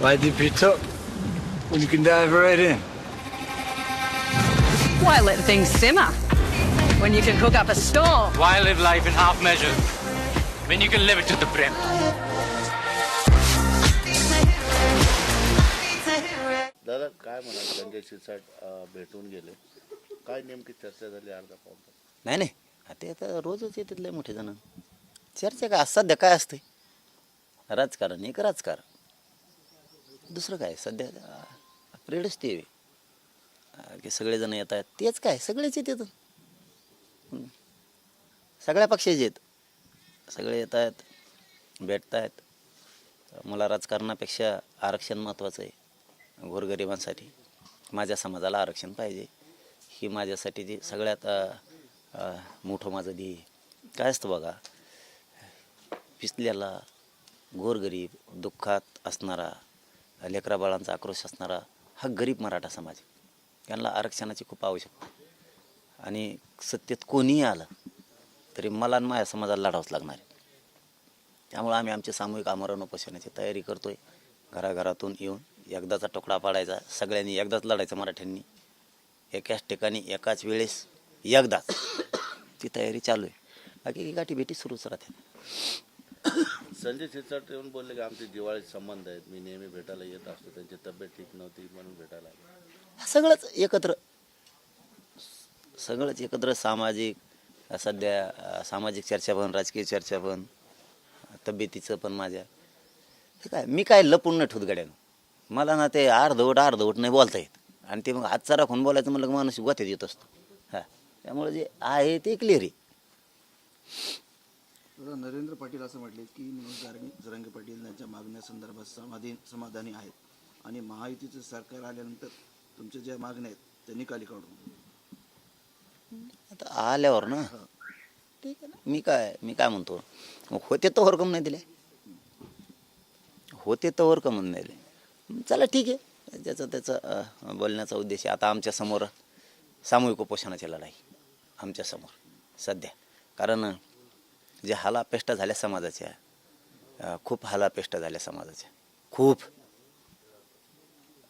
Why dip it up when you can dive right in? Why let things simmer when you can cook up a storm? Why live life in half measures when you can live it to the brim? दादा काय म्हणाल संजय शिरसाट अं, भेटून गेले काय नेमकी चर्चा झाली अर्धा पाऊन तास? नाही नाही ते आता रोजच येतात लय मोठे जण चर्चा काय सध्या काय असते राजकारण एक राजकारण दुसरं काय? सध्या प्रेडच ते आहे. की सगळेजण येत आहेत. तेच काय? सगळेच येतात सगळ्या पक्षाचे आहेत. सगळे येत आहेत भेटत आहेत. मला राजकारणापेक्षा आरक्षण महत्त्वाचं आहे. गोरगरिबांसाठी. माझ्या समाजाला आरक्षण पाहिजे. ही माझ्यासाठी जी सगळ्यात मोठं माझं ध्येय काय असतं बघा? पिसल्याला गोरगरीब दुःखात असणारा लेकरा बाळांचा आक्रोश असणारा हा गरीब मराठा समाज यांना त्यांना आरक्षणाची खूप आवश्यकता आहे. आणि सत्तेत कोणीही आलं तरी मला आणि माझ्या समाजाला लढावंच लागणार आहे. त्यामुळे आम्ही आमचे सामूहिक आमरण उपोषणाची तयारी करतोय. घराघरातून येऊन एकदाचा तुकडा पाडायचा सगळ्यांनी एकदाच लढायचं मराठ्यांनी. एकाच ठिकाणी एकाच वेळेस एकदाच. ती तयारी चालू आहे. बाकी गाठी भेटी सुरूच राहते संजय शिरसाट येऊन बोलले की आमचे दिवाळी संबंध आहेत. मी नेहमी भेटायला येत असतो. त्यांची तब्येत ठीक नव्हती म्हणून भेटायला आलो. सगळंच एकत्र. सगळंच एकत्र सामाजिक सध्या अं, सामाजिक चर्चा पण राजकीय चर्चा पण तब्येतीचं पण माझ्या. हे काय मी काय लपून नाही ठेवत गाड्यानं. मला ना ते अर्धवट अर्धवट नाही बोलता येत. आणि ते मग हातचा राखून बोलायचं म्हणलं की माणूस गोत्यात येत असतो. हां त्यामुळे जे आहे ते क्लिअर आहे. दादा नरेंद्र पाटील असं म्हटले की मनोज जारंगे जरांगे पाटील यांच्या मागण्यासंदर्भात समाधी समाधानी आहेत. आणि महायुतीचं सरकार आल्यानंतर तुमच्या ज्या मागण्या आहेत त्या निकाली काढून. आता आल्यावर ना? ठीक आहे ना? मी काय मी काय म्हणतो? होते तर कम नाही दिले. होते तर कम नाही दिले. चला ठीक आहे. ज्याचा त्याचा बोलण्याचा उद्देश आहे. आता आमच्यासमोर सामूहिक उपोषणाची लढाई. आमच्यासमोर. सध्या. कारण जे हालापेष्टा झाल्या समाजाच्या खूप हालापेष्टा झाल्या समाजाच्या. खूप.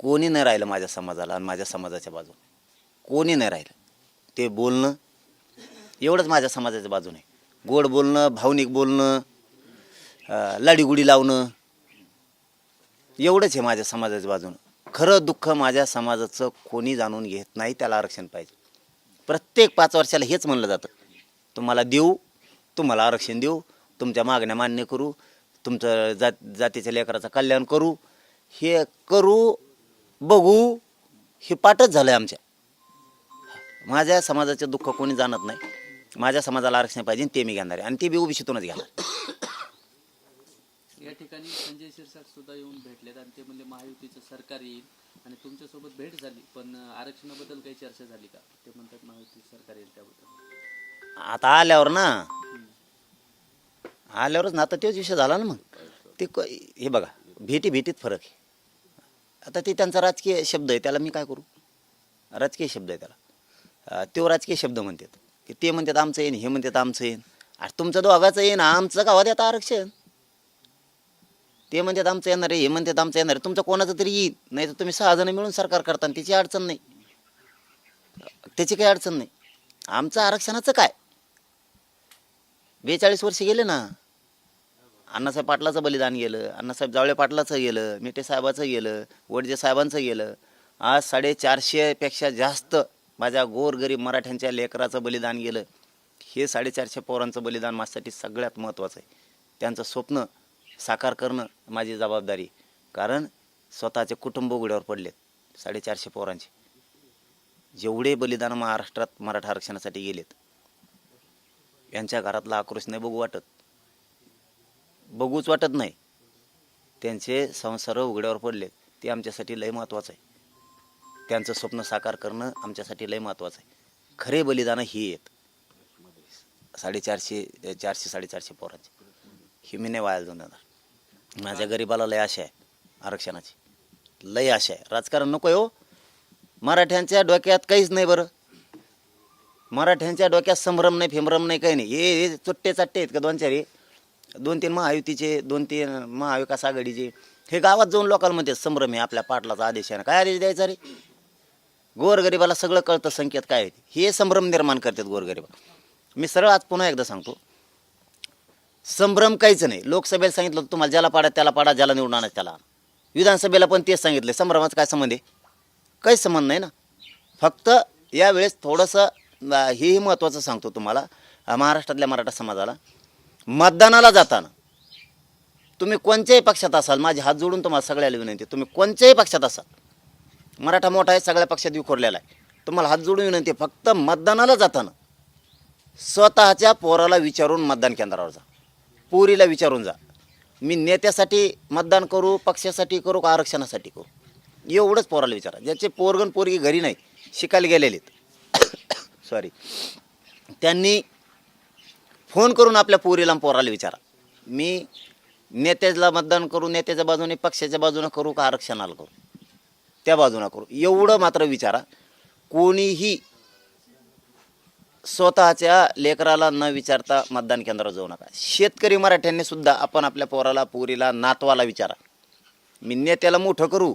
कोणी नाही राहिलं माझ्या समाजाला आणि माझ्या समाजाच्या बाजूने. कोणी नाही राहिलं. ते बोलणं एवढंच माझ्या समाजाच्या बाजूने. गोड बोलणं भावनिक बोलणं लाडीगुडी लावणं एवढंच आहे माझ्या समाजाच्या बाजूनं. खरं दुःख माझ्या समाजाचं कोणी जाणून घेत नाही त्याला आरक्षण पाहिजे. प्रत्येक पाच वर्षाला हेच म्हणलं जातं. तुम्हाला देऊ तुम्हाला आरक्षण देऊ तुमच्या मागण्या मान्य करू तुमचं जात जातीच्या लेकराचं कल्याण करू हे करू बघू हे पाठच झालं आहे आमच्या. माझ्या समाजाचं दुःख कोणी जाणत नाही. माझ्या समाजाला आरक्षण पाहिजे ते मी घेणार आहे. आणि ते बी ओबीसीतूनच घेणार. या ठिकाणी संजय शिरसाट सुद्धा येऊन भेटलेत आणि ते म्हणले महायुतीचं सरकार येईल आणि तुमच्यासोबत भेट झाली. पण आरक्षणाबद्दल काही चर्चा झाली का? ते म्हणतात महायुती सरकार येईल त्याबद्दल. आता आल्यावर ना आल्यावरच ना आता तोच विषय झाला ना मग. ते क- हे बघा भेटी भेटीत फरक आहे. आता ते त्यांचा राजकीय शब्द आहे त्याला मी काय करू? राजकीय शब्द आहे त्याला. तो राजकीय शब्द म्हणतात. की ते म्हणतात आमचं येईन हे म्हणतात आमचं येईन अरे तुमचं दोघाचं येईन आमचं गावात आता आरक्षण. ते म्हणतात आमचं येणार आहे हे म्हणतात आमचं येणार आहे. तुमचं कोणाचं तरी येईल नाही तर तुम्ही सहा जण मिळून सरकार करता त्याची अडचण नाही. त्याची काही अडचण नाही. आमचं आरक्षणाचं काय? बेचाळीस वर्ष गेले ना. अण्णासाहेब पाटलाचं बलिदान गेलं अण्णासाहेब जावळे पाटलाचं गेलं मेटे साहेबाचं गेलं वडजे साहेबांचं गेलं. आज साडेचारशेपेक्षा जास्त माझ्या गोरगरीब मराठ्यांच्या लेकराचं बलिदान गेलं. हे साडेचारशे पोरांचं बलिदान माझ्यासाठी सगळ्यात महत्त्वाचं आहे. त्यांचं स्वप्न साकार करणं माझी जबाबदारी कारण स्वतःचे कुटुंब उघड्यावर पडलेत साडेचारशे पोरांचे. जेवढे बलिदान महाराष्ट्रात मराठा आरक्षणासाठी गेलेत यांच्या घरातला आक्रोश नाही बघू वाटत. बघूच वाटत नाही. त्यांचे संसार उघड्यावर पडले ते आमच्यासाठी लय महत्त्वाचं आहे. त्यांचं स्वप्न साकार करणं आमच्यासाठी लय महत्त्वाचं आहे. खरे बलिदानं ही आहेत. साडेचारशे चारशे साडेचारशे पोरांचे. ही मी नाही वाया जाऊन देणार. माझ्या गरिबाला लय आशा आहे आरक्षणाची. लय आशा आहे. राजकारण नको आहे हो. मराठ्यांच्या डोक्यात काहीच नाही बरं. मराठ्यांच्या डोक्यात संभ्रम नाही फेमरम नाही काही नाही. हे हे चुट्टे चाट्टे आहेत का दोन चार हे? दोन तीन महायुतीचे दोन तीन महाविकास आघाडीचे. हे गावात जाऊन लोकांना म्हणते संभ्रम आहे आपल्या पाटलाचा आदेश आहे ना. काय आदेश द्यायचा रे? गोरगरिबाला सगळं कळतं संकेत काय आहे? हे संभ्रम निर्माण करतात गोरगरिबा. मी सरळ आज पुन्हा एकदा सांगतो. संभ्रम काहीच नाही. लोकसभेला सांगितलं होतं तुम्हाला ज्याला पाडा त्याला पाडा ज्याला निवडणार त्याला. विधानसभेला पण तेच सांगितलं संभ्रमाचा काय संबंध आहे? काहीच संबंध नाही ना. फक्त यावेळेस थोडंसं हेही महत्त्वाचं सांगतो तुम्हाला. महाराष्ट्रातल्या मराठा समाजाला. मतदानाला जाताना तुम्ही कोणत्याही पक्षात असाल माझे हात जोडून तुम्हाला सगळ्याला विनंती तुम्ही कोणत्याही पक्षात असाल मराठा मोठा आहे सगळ्या पक्षात विखुरलेला आहे तुम्हाला हात जोडून विनंती फक्त मतदानाला जाताना स्वतःच्या पोराला विचारून मतदान केंद्रावर जा. पोरीला विचारून जा. मी नेत्यासाठी मतदान करू पक्षासाठी करू का आरक्षणासाठी करू? एवढंच पोराला विचारा. ज्याचे पोरगण पोरगी घरी नाही शिकायला गेलेलेत सॉरी त्यांनी फोन करून आपल्या पोरीला पोराला विचारा. मी नेत्याला मतदान करू नेत्याच्या बाजूने पक्षाच्या बाजूने करू का आरक्षणाला करू? त्या बाजूने करू. एवढं मात्र विचारा. कोणीही स्वतःच्या लेकराला न विचारता मतदान केंद्रावर जाऊ नका. शेतकरी मराठ्यांनी सुद्धा आपण आपल्या पोराला पोरीला नातवाला विचारा. मी नेत्याला मोठं करू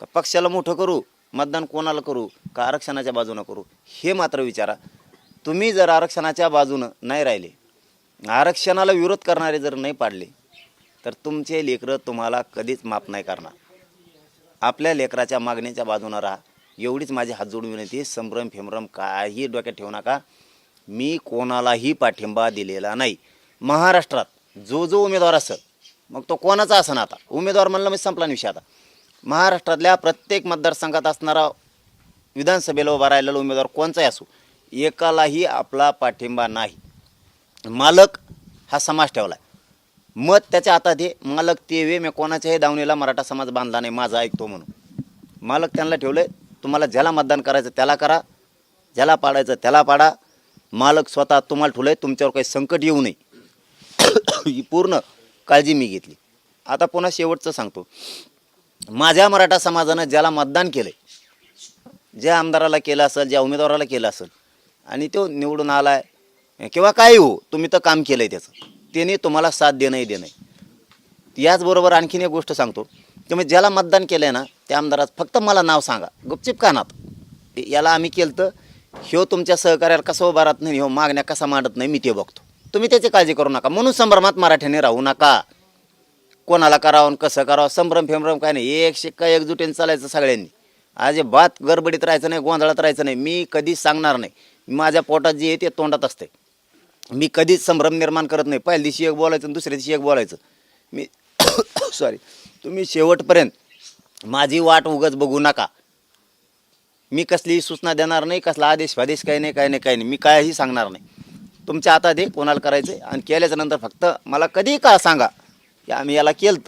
का पक्षाला मोठं करू? मतदान कोणाला करू? का आरक्षणाच्या बाजूनं करू? हे मात्र विचारा. तुम्ही जर आरक्षणाच्या बाजूनं नाही राहिले आरक्षणाला विरोध करणारे जर नाही पाडले तर तुमचे लेकरं तुम्हाला कधीच माफ नाही करणार. आपल्या लेकराच्या मागणीच्या बाजूनं राहा. एवढीच माझी हात जोडून विनंती संभ्रम फेमरम काही डोक्यात ठेवू नका. मी कोणालाही पाठिंबा दिलेला नाही. महाराष्ट्रात जो जो उमेदवार असेल मग तो कोणाचा असं आता? उमेदवार म्हणलं मी संपला विषय आता. महाराष्ट्रातल्या प्रत्येक मतदारसंघात असणारा विधानसभेला उभा राहिलेला उमेदवार कोणचाही असो एकालाही आपला पाठिंबा नाही. मालक हा समाज ठेवला आहे मत त्याच्या हातात आहे. मालक ते वे मी कोणाच्याही दावणीला मराठा समाज बांधला नाही माझा ऐकतो म्हणून. मालक त्यांना ठेवले तुम्हाला ज्याला मतदान करायचं त्याला करा. ज्याला पाडायचं त्याला पाडा. मालक स्वतः तुम्हाला ठेवलं आहे तुमच्यावर काही संकट येऊ नये. ही पूर्ण काळजी मी घेतली. आता पुन्हा शेवटचं सांगतो. माझ्या मराठा समाजानं ज्याला मतदान केलं आहे ज्या आमदाराला केलं असेल ज्या उमेदवाराला केलं असेल आणि तो निवडून आला आहे किंवा काही हो तुम्ही तर काम केलं आहे त्याचं. त्याने तुम्हाला साथ देणंही देणं याचबरोबर आणखीन एक गोष्ट सांगतो की ज्याला मतदान केलं आहे ना त्या आमदारात फक्त मला नाव सांगा गुपचिप कानात याला आम्ही केलं तर ह्यो तुमच्या सहकार्याला कसं उभारत नाही ह्यो मागण्या कसा मांडत नाही मी ते बघतो. तुम्ही त्याची काळजी करू नका. म्हणून संभ्रमात मराठ्याने राहू नका. कोणाला करावं कसं करावं संभ्रम फेमरम काय नाही. एक शिक्का एकजुटीने चालायचं सगळ्यांनी. आज बात गडबडीत राहायचं नाही गोंधळात राहायचं नाही. मी कधीच सांगणार नाही. माझ्या पोटात जे आहे ते तोंडात असते. मी कधीच संभ्रम निर्माण करत नाही. पहिल्या दिवशी एक बोलायचं आणि दुसऱ्या दिवशी एक बोलायचं. मी सॉरी तुम्ही शेवटपर्यंत माझी वाट उगच बघू नका. मी कसलीही सूचना देणार नाही कसला आदेश फादेश काही नाही काही नाही काही नाही. मी काहीही सांगणार नाही. तुमच्या हातात दे कोणाला करायचं आहे आणि केल्याच्यानंतर फक्त मला कधीही का सांगा की आम्ही याला केलं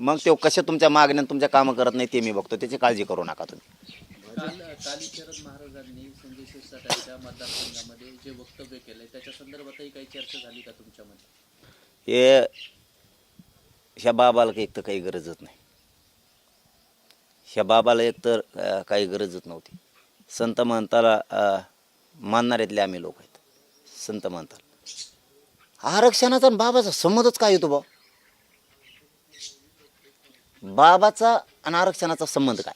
मग ते कसे तुमच्या मागण्या तुमच्या कामं करत नाही ते मी बघतो. त्याची काळजी करू नका तुम्ही. काल काली शरद महाराजांनी संजय शिरसाटांच्या मतदारसंघामध्ये जे वक्तव्य केलंय त्याच्या संदर्भातही काही चर्चा झाली का तुमच्यामध्ये? हे ह्या बाबाला एक तर काही गरजच नाही. ह्या बाबाला एक तर अं, काही गरजच नव्हती. संत महंताला अं, मानणाऱ्यातले आम्ही लोक आहेत. संत महंताला. आरक्षणाचा आणि बाबाचा संबंधच काय येतो बा बाबाचा आणि आरक्षणाचा संबंध काय?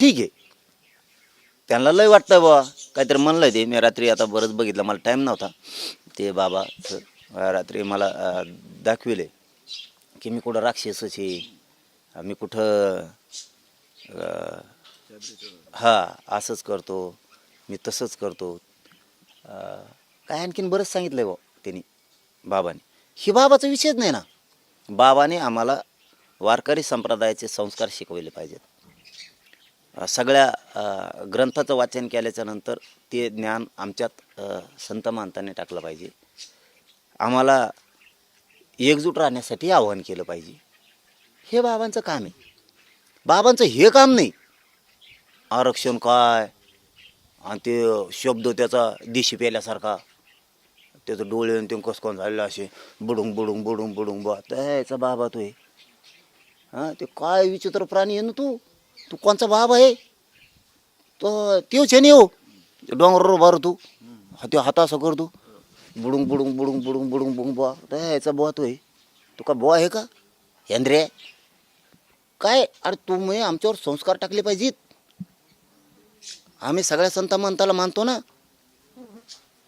ठीक आहे. त्यांना लय वाटतं बा काहीतरी म्हणलं ते. मी रात्री आता बरंच बघितलं. मला टाईम नव्हता. ते बाबा रात्री मला दाखविले की मी कुठं राक्षसच आहे. मी कुठं हा असंच करतो. मी तसंच करतो. काय आणखीन बरंच सांगितलं आहे बा त्यांनी बाबाने. ही बाबाचा विषयच नाही ना. बाबाने आम्हाला वारकरी संप्रदायाचे संस्कार शिकवले पाहिजेत. सगळ्या ग्रंथाचं वाचन केल्याच्यानंतर ते ज्ञान आमच्यात संत मानताने टाकलं पाहिजे. आम्हाला एकजूट राहण्यासाठी आवाहन केलं पाहिजे. हे बाबांचं काम आहे. बाबांचं हे काम नाही. आरक्षण काय? आणि ते शब्द त्याचा दिशी पेल्यासारखा त्याचं डोळे आणि ते कसकोन झालेलं असे. बुडुंग बुडुंग बुडुंग बुडुंग बा त्याचा बाबा तो आहे. हां ते काय विचित्र प्राणी आहे ना तू? तू कोणचा बाब आहे? तो तेच आहे हो. डोंगरावर बार तू हा ते हात असं करतो. बुडुंग बुडुंग बुडुंग बुडुंग बुडुंग बुडुंग बुवा. अरे बुवा तो आहे. तू का बुवा आहे का? हेंद्रे. काय? अरे तुम्ही आमच्यावर संस्कार टाकले पाहिजेत. आम्ही सगळ्या संत मंताला मानतो ना.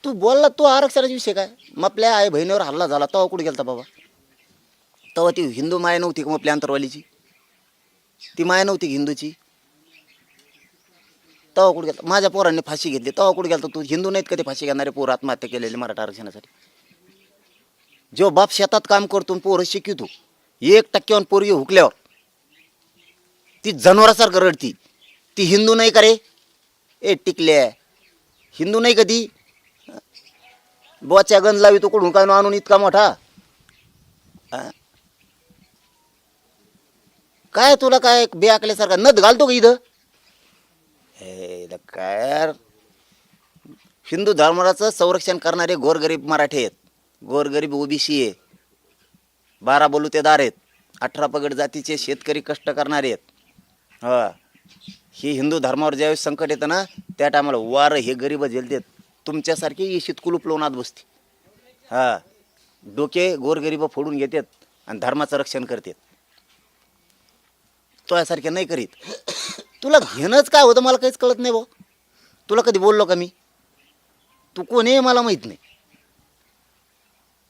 तू बोलला तो आरक्षणाचा विषय काय? मग आपल्या आई बहिणीवर हल्ला झाला तेव्हा कुठे गेलता बाबा? तेव्हा ती हिंदू माया नव्हती का आपल्या अंतरवालीची? ती माया नव्हती हिंदूची? तेव्हा कुठे गेला माझ्या पोरांनी फाशी घेतली. तेव्हा कुठे गेला तू? हिंदू नाहीत कधी फाशी घेणारे पोर आत्महत्या केलेली मराठा आरक्षणासाठी? जो बाप शेतात काम करतो पोरं शिकवतो एक टक्क्यावर पोरगी हुकल्यावर ती जनावरासारखं रडती. ती हिंदू नाही का रे? ए टिकल्या. हिंदू नाही कधी? बोच्या गंज लावी तो कुठून काय आणून इतका मोठा? काय तुला काय बे आकल्यासारखा नद घालतो का इथं? हे काय हिंदू धर्माचं संरक्षण करणारे गोरगरीब मराठी आहेत. गोरगरीब ओबीसी आहे. बारा बलुतेदार आहेत. अठरा पगड जातीचे शेतकरी कष्ट करणारे आहेत. हा. ही हिंदू धर्मावर ज्यावेळेस संकट येतं ना त्या टायमाला वार हे गरीब झेलतात. तुमच्यासारखी इशित कुलूप लावून आत बसते. हा. डोके गोरगरीब फोडून घेतात आणि धर्माचं रक्षण करतात. तो यासारखे नाही करीत. तुला घेणंच काय होतं मला काहीच कळत नाही भाऊ. तुला कधी बोललो का मी? तू कोण आहे मला माहीत नाही.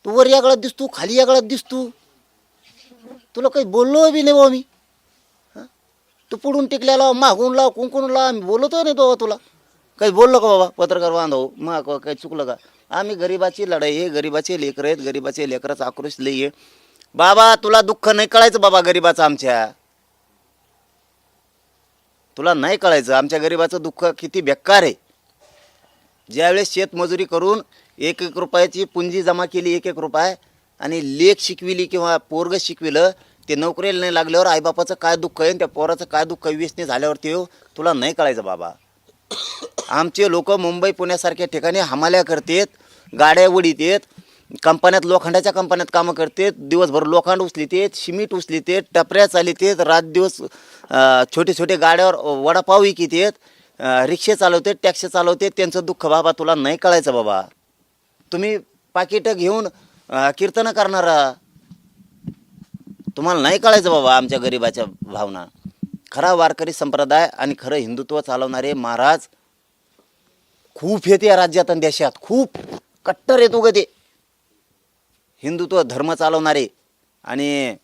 तू वर या गळात दिसतो खाली या गळात दिसतो तुला काही बोललो बी नाही भाऊ मी. तू पुढून टिकल्या लाव मागून लाव कुंकून लाव मी बोलतो नाही बाबा तुला. काही बोललो का बाबा पत्रकार बांधव? मग काही चुकलं का? आम्ही गरिबाची लढाई आहे गरिबाचे लेकर आहेत गरिबाचे लेकराचा आक्रोश लई आहे. बाबा तुला दुःख नाही कळायचं बाबा गरिबाचं आमच्या. तुला नाही कळायचं आमच्या गरिबाचं दुःख किती बेकार आहे. ज्यावेळेस शेतमजुरी करून एक एक रुपयाची पुंजी जमा केली एक एक रुपये आणि लेख शिकविली किंवा पोरग शिकविलं ते नोकरीला नाही लागल्यावर आईबापाचं काय दुःख आहे आणि त्या पोराचं काय दुःख व्यसने झाल्यावर ते हो, तुला नाही कळायचं बाबा. आमचे लोक मुंबई पुण्यासारख्या ठिकाणी हमाल्या करतात गाड्या उडीत आहेत कंपन्यात लोखंडाच्या कंपन्यात कामं करतात दिवसभर लोखंड उचलितेत शिमीट उचलितेत टपऱ्या चालितेत रात दिवस छोटे छोटे गाड्यावर वडापाव विकितेत रिक्षे चालवते टॅक्सी चालवते त्यांचं दुःख बाबा तुला नाही कळायचं बाबा. तुम्ही पाकिटं घेऊन अं, कीर्तनं करणारा. तुम्हाला नाही कळायचं बाबा आमच्या गरिबाच्या भावना. खरा वारकरी संप्रदाय आणि खरं हिंदुत्व चालवणारे महाराज खूप येते या राज्यात आणि देशात. खूप कट्टर येतो ग ते. हिंदुत्व धर्म चालवणारे आणि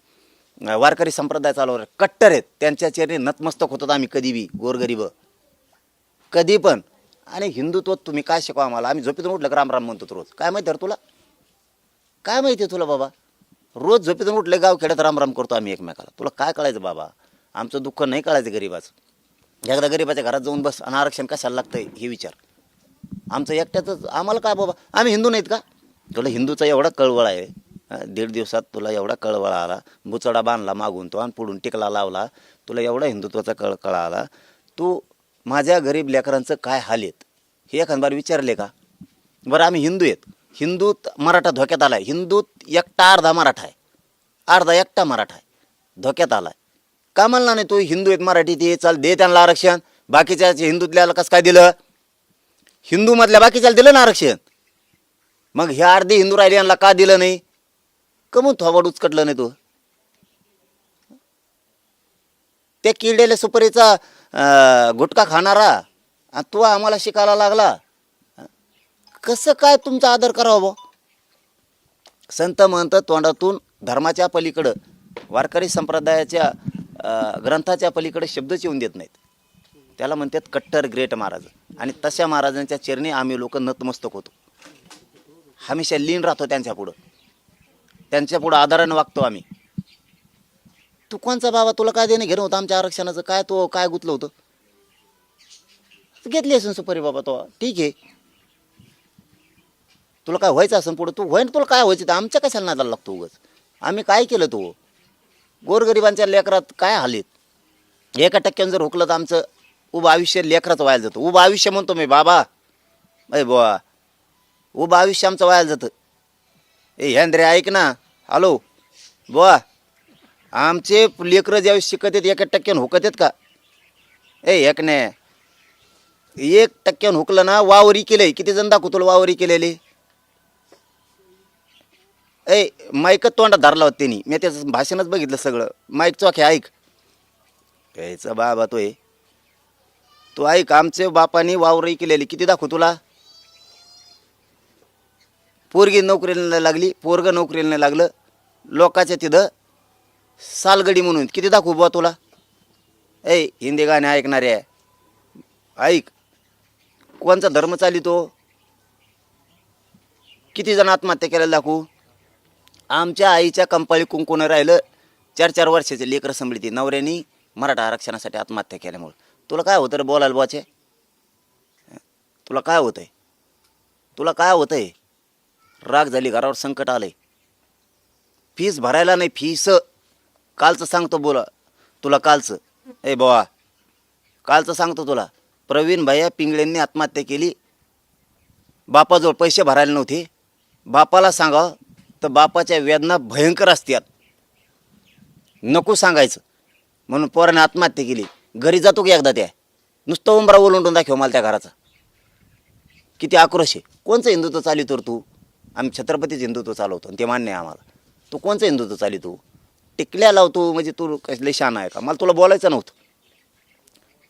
वारकरी संप्रदाय चालवणारे कट्टर आहेत. त्यांच्या चेहरे नतमस्तक होतात आम्ही कधी बी गोरगरीब. कधी पण. आणि हिंदुत्व तुम्ही काय शिकवा आम्हाला? आम्ही झोपेतून उठलं राम राम म्हणतो रोज? काय माहिती आहे तुला? काय माहिती आहे तुला बाबा? रोज झोपेतून उठले गाव खेड्यात राम राम करतो आम्ही एकमेकाला. तुला काय कळायचं बाबा? आमचं दुःख नाही कळायचं गरीबाचं. एकदा गरीबाच्या घरात जाऊन बस आणि आरक्षण कशाला लागतंय हे विचार. आमचं एकट्याचं आम्हाला काय बाबा? आम्ही हिंदू नाहीत का? तुला हिंदूचा एवढा कळवळ आहे. दीड दिवसात तुला एवढा कळवळा आला. बुचडा बांधला मागून तो आणि पुढून टिकला लावला. तुला एवढा हिंदुत्वाचा कळकळा आला. तू माझ्या गरीब लेकरांचं काय हाल आहेत? हे एखाद बार विचारले का? बरं आम्ही हिंदू आहेत. हिंदूत मराठा धोक्यात आला आहे हिंदूत एकटा अर्धा मराठा आहे. अर्धा एकटा मराठा आहे. धोक्यात आला आहे का म्हणला नाही तू हिंदू आहेत मराठी ते चल दे त्यांना आरक्षण. बाकीच्या हिंदूतल्याला कसं काय दिलं? हिंदूमधल्या बाकीच्याला दिलं ना आरक्षण? मग ह्या अर्धे हिंदू राहिले यांना का दिलं नाही? कमून थोबाड उचकटलं नाही तू. त्या किडलेल्या सुपारीचा गुटखा खाणारा आणि तू आम्हाला शिकायला लागला. कसं काय तुमचा आदर करावा बो संत म्हणतं तोंडातून धर्माच्या पलीकडं. वारकरी संप्रदायाच्या ग्रंथाच्या पलीकडे शब्दच येऊन देत नाहीत. त्याला म्हणतात कट्टर ग्रेट महाराज. आणि तशा महाराजांच्या चरणी आम्ही लोक नतमस्तक होतो. हमेशा लीन राहतो त्यांच्या पुढं. त्यांच्या पुढं आदरानं वागतो आम्ही. तू कोणचा बाबा? तुला काय देणं घेणं होतं आमच्या आरक्षणाचं? काय तो काय गुतलं होतं? घेतली असेल सुपारी बाबा तो. ठीक आहे. तुला काय व्हायचं असेल पुढं? तू होईन तुला काय व्हायचं? तर आमच्या कशाला नादाला लागतो उगच? आम्ही काय केलं तो? गोरगरिबांच्या लेकरात काय हालीत? एका टक्क्यानं जर हुकलं तर आमचं उभं आयुष्य लेकराचं व्हायला जातं. उभं आयुष्य म्हणतो मी बाबा. अय बुवा. उभं आयुष्य आमचं व्हायला जातं. ए ह्यांद्रे ऐक ना. हॅलो. बुवा. आमचे लेकरं ज्यावेळेस शिकत आहेत एका टक्क्यानं हुकत आहेत का? ए एक ने. एक टक्क्यानं हुकलं ना वावरी केलंय. किती जण दाखवतो वावरी केलेली? ए माईकच तोंडात धरला होता त्यांनी मी त्याचं भाषणच बघितलं सगळं. माईक चोखे ऐक. यायचं बाबा तो आहे तू ऐक आमचे बापाने वावरही केलेली. किती दाखवू तुला? पोरगी नोकरीला नाही लागली पोरग नोकरीला नाही लागलं. लोकाच्या तिथं सालगडी म्हणून किती दाखवू बुवा तुला? ए हिंदी गाणे ऐकणारे. ऐक. कोणचा धर्म चालितो किती जण आत्महत्या केलेला दाखवू? आमच्या आईच्या कंपाळी कुंकून राहिलं. चार चार वर्षाचे लेकरं संभळी नवऱ्यानी मराठा आरक्षणासाठी आत्महत्या केल्यामुळं. तुला काय होतं रे बोलायला बुवाचे तुला काय होतंय? तुला काय होतंय? राग झाली घरावर संकट आलंय. फीस भरायला नाही फीस. कालचं सांगतो बोला. तुला कालचं. ए बोवा. कालचं सांगतो तुला. प्रवीण भैया पिंगळेंनी आत्महत्या केली. बापाजवळ पैसे भरायला नव्हते. बापाला सांगावं तर बापाच्या वेदना भयंकर असतात. नको सांगायचं. म्हणून पोराने आत्महत्या केली. घरी जातो की एकदा त्या. नुसतं उंबरा ओलंडून दाखव मला त्या घराचा. किती आक्रोश आहे. कोणचं हिंदुत्व चाली तर तू? आम्ही छत्रपतीच हिंदुत्व चालवतो आणि ते मान्य आहे आम्हाला. तू कोणचं हिंदुत्व तू? टिकल्या लावतो म्हणजे तू कसले शान आहे का? मला तुला बोलायचं नव्हतं.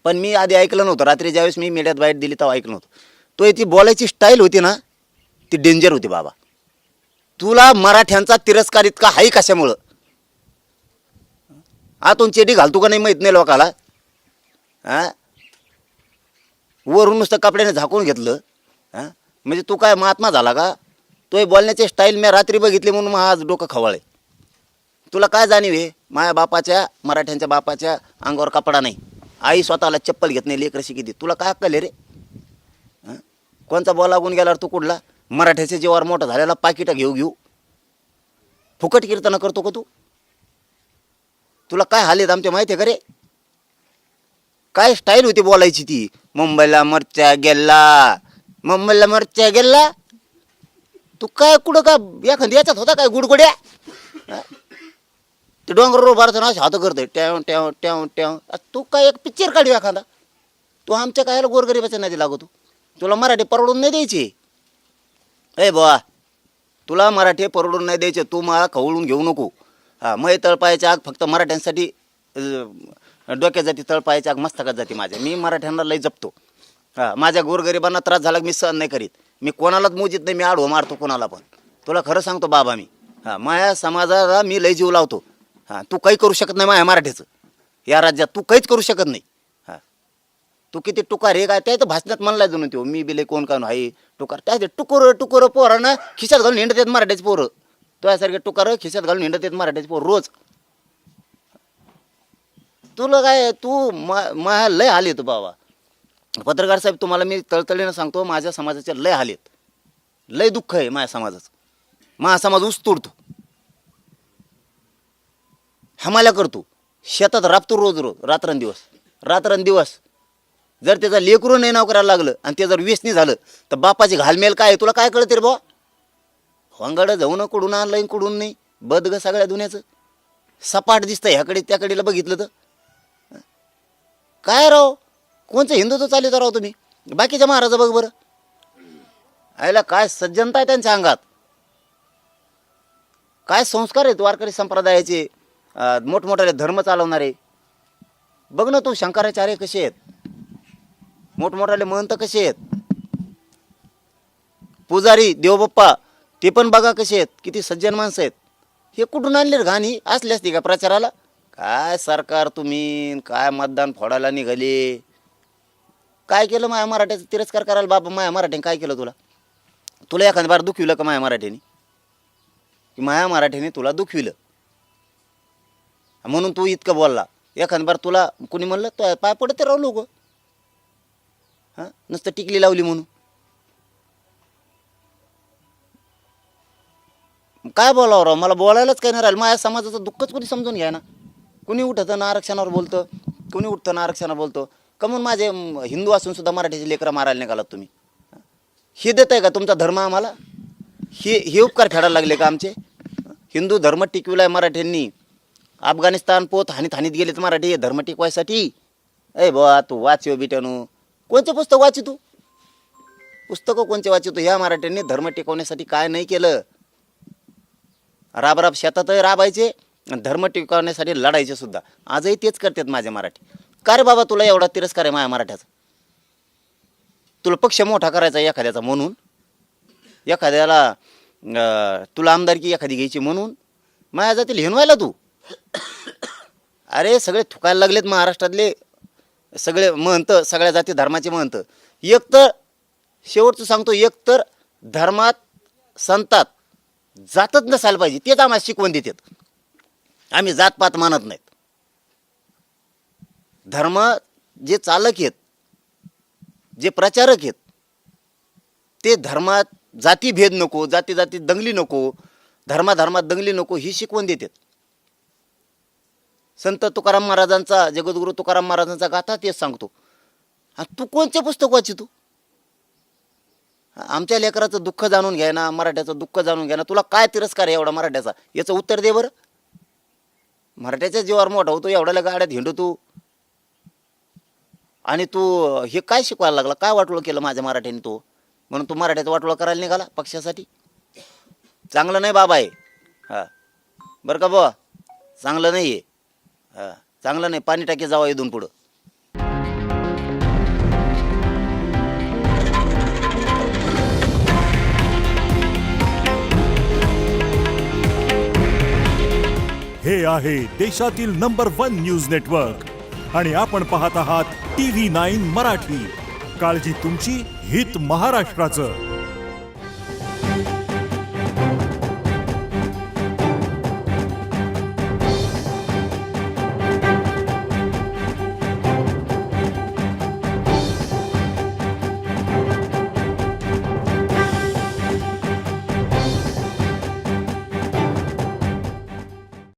पण मी आधी ऐकलं नव्हतं. रात्री ज्यावेळेस मी मीडियात बाईट दिली तेव्हा ऐकलं नव्हतं. तो ती बोलायची स्टाईल होती ना ती डेंजर होती बाबा. तुला मराठ्यांचा तिरस्कार इतका हाई कशामुळं? आतून चेडी घालतो का नाही माहीत नाही लोकाला? हां? वरून नुसतं कपड्याने झाकून घेतलं. हां? म्हणजे तू काय महात्मा झाला का? तो हे स्टाईल मी रात्री बघितली म्हणून मग आज डोकं खवाळे तुला काय जाणीव आहे? माझ्या बापाच्या मराठ्यांच्या बापाच्या अंगावर कपडा नाही. आई स्वतःला चप्पल घेत नाही लेकरशी किती तुला काय अक्कल रे? हं? कोणचा बॉल लागून गेल्यावर तू कुठला? मराठ्याच्या जीवावर मोठा झालेला पाकिटं घेऊ घेऊ. फुकट कीर्तन करतो का तू? तुला काय हाल आहेत आमच्या माहिती आहे का रे? काय स्टाईल होती बोलायची ती? मुंबईला मरच्या गेला. मुंबईला मरच्या गेल्ला तू काय कुठं का एखादी याच्यात होता काय गुडगुड्या? ते डोंगर उभारतो असे हात करते ट्याव ट्याव ट्याव ट्याव. तू काय एक पिक्चर काढू एखादा? तू आमच्या काय गोरगरिबाच्या नदी लागतो. तुला मराठी परवडून नाही द्यायची. ए बुवा तुला मराठी परवडून नाही द्यायचे तू मला खवळून घेऊ नको. हा मै तळपायाची आग फक्त मराठ्यांसाठी डोक्यात जाती तळपायाची आग मस्तकात जाते माझ्या. मी मराठ्यांना लय जपतो. हा माझ्या गोरगरिबांना त्रास झाला मी सहन नाही करीत. मी कोणालाच मोजित नाही मी आडवं मारतो कोणाला पण. तुला खरं सांगतो बाबा मी. हां माझ्या समाजाला मी लय जीव लावतो. हां तू काही करू शकत नाही माझ्या मराठीचं. या राज्यात तू काहीच करू शकत नाही. तू किती टुकार हे काय त्या तर भाषणात म्हणलाय जाऊन तो मी बिले कोण काय आहे टुकार. त्या ते टुकर टुकर पोरानं खिशात घालून हिंडत येत मराठीच पोरं. तुझ्यासारखे टुकार खिशात घालून हिंडत येत मराठीच पोर रोज. तुला काय तू मा लय हाल येतो बाबा. पत्रकार साहेब तुम्हाला मी तळतळीनं सांगतो माझ्या समाजाचे लय हाल येत. लय दुःख आहे माझ्या समाजाचं. माझा समाज ऊस तोडतो. हमाल्या करतो. शेतात राबतो रोज रोज रात्रंदिवस. रात्रंदिवस. जर त्याचा लेकरू नाही नाव करायला लागलं आणि ते जर व्यसनी झालं तर बापाची घालमेल काय आहे? तुला काय कळते रे बा वांगाडं जाऊन कुडून आणलं कुडून नाही. बद ग सगळ्या दुन्याचं. सपाट दिसतं ह्याकडे त्याकडेला बघितलं तर. काय राव? कोणचं हिंदुत्व चालित राव तुम्ही? बाकीच्या महाराजा बघ बरं. आयला काय सज्जनता आहे त्यांच्या अंगात? काय संस्कार आहेत वारकरी संप्रदायाचे? मोठमोठ्याले धर्म चालवणारे? बघ ना तू शंकराचार्य कसे आहेत? मोठमोठाले महंत कसे आहेत? पुजारी देवबाप्पा ते पण बघा कसे आहेत किती सज्जन माणसं आहेत. हे कुठून आणले घाणी? असली असती का प्रचाराला? काय सरकार तुम्ही काय मतदान फोडायला निघाले? काय केलं माया मराठ्याचा तिरस्कार करायला? बाबा माया मराठीने काय केलं तुला? तुला एखाद्या बार दुखविलं का माया मराठीने की माया मराठीने तुला दुखविलं? म्हणून तू इतकं बोलला. एखाद्या बार तुला कुणी म्हणलं तो पाय पडते राहू लोक. हां? नुसतं टिकली लावली म्हणून. काय बोलावं राव? मला बोलायलाच काही नाही राहिलं. माझ्या समाजाचं दुःखच कोणी समजून घ्या ना कुणी उठतं ना आरक्षणावर बोलतं कुणी उठतं ना आरक्षणावर बोलतो. कमून माझे हिंदू असून सुद्धा मराठीचे लेकरं मारायला निघालात तुम्ही. हे? देत आहे का तुमचा धर्म आम्हाला? हे हे उपकार फेडायला लागले का आमचे? हिंदू धर्म टिकविलाय मराठ्यांनी. अफगाणिस्तान पोत हानीत हानीत गेलेत मराठी धर्म टिकवायसाठी. ए बुवा तू वाचव बिटनू. कोणते पुस्तक वाचू तू? पुस्तकं कोणते वाचू तू? ह्या मराठ्यांनी धर्म टिकवण्यासाठी काय नाही केलं. राब राब शेतातही राबायचे आणि धर्म टिकवण्यासाठी लढायचे सुद्धा. आजही तेच करतात माझे मराठी. का रे बाबा तुला एवढा तिरस्कार आहे माझ्या मराठ्याचा? तुला पक्ष मोठा करायचा एखाद्याचा म्हणून? एखाद्याला तुला आमदारकी एखादी घ्यायची म्हणून? माझ्या जातील हिनवायला तू? अरे सगळे थुकायला लागलेत महाराष्ट्रातले सगळे महंत सगळ्या जाती धर्माचे महंत. एक तर शेवटचं सांगतो एक तर धर्मात संतात जातच नसायला पाहिजे. तेच आम्हाला शिकवण देतात. आम्ही जातपात मानत नाहीत. धर्म जे चालक आहेत जे प्रचारक आहेत ते धर्मात जातीभेद नको जाती जाती दंगली नको धर्माधर्मात दंगली नको ही शिकवण देतात. संत तुकाराम महाराजांचा जगद्गुरू तुकाराम महाराजांचा गाथा तेच सांगतो. आणि तू कोणते पुस्तक वाचितो आमच्या लेकराचं दुःख जाणून घ्या ना मराठ्याचं दुःख जाणून घ्या ना. तुला काय तिरस्कार आहे एवढा मराठ्याचा? याचं उत्तर दे बरं. मराठ्याच्या जीवावर मोठा होतो एवढ्याला गाड्यात तू. आणि तू हे काय शिकवायला लागला? काय वाटलं केलं माझ्या मराठ्याने तो? म्हणून तू मराठ्याचं वाटोळं करायला निघाला पक्षासाठी? चांगलं नाही बाबा आहे हां. बरं का बुवा? चांगलं नाही आहे चांगलं नाही पाणी टाकी जावा इथून पुढं. हे आहे देशातील नंबर वन न्यूज नेटवर्क. आणि आपण पाहत आहात टी व्ही नाईन मराठी. काळजी तुमची हित महाराष्ट्राचं.